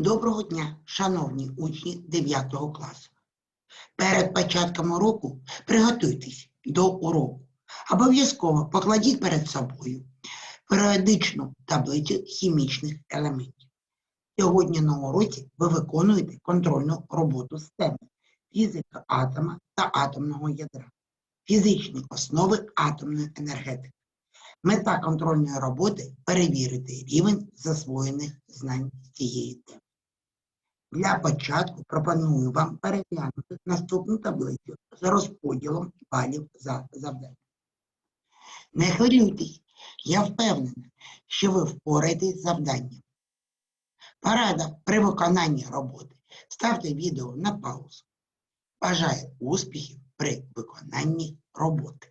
Доброго дня, шановні учні 9 класу. Перед початком уроку приготуйтесь до уроку. Обов'язково покладіть перед собою періодичну таблицю хімічних елементів. Сьогодні на уроці ви виконуєте контрольну роботу з теми фізика атома та атомного ядра, фізичні основи атомної енергетики. Мета контрольної роботи перевірити рівень засвоєних знань цієї теми. Для початку пропоную вам переглянути наступну таблицю з розподілом балів за завдання. Не хвилюйтесь, я впевнена, що ви впораєтесь з завданням. Порада при виконанні роботи. Ставте відео на паузу. Бажаю успіхів при виконанні роботи.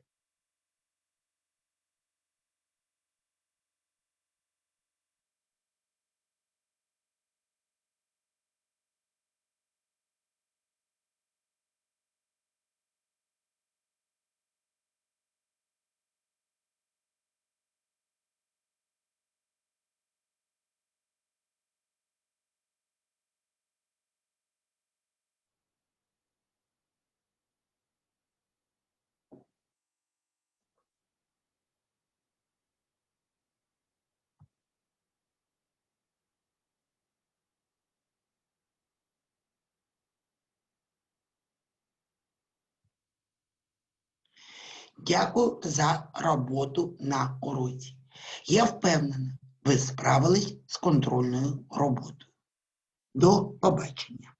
Дякую за роботу на уроці. Я впевнена, ви справились з контрольною роботою. До побачення.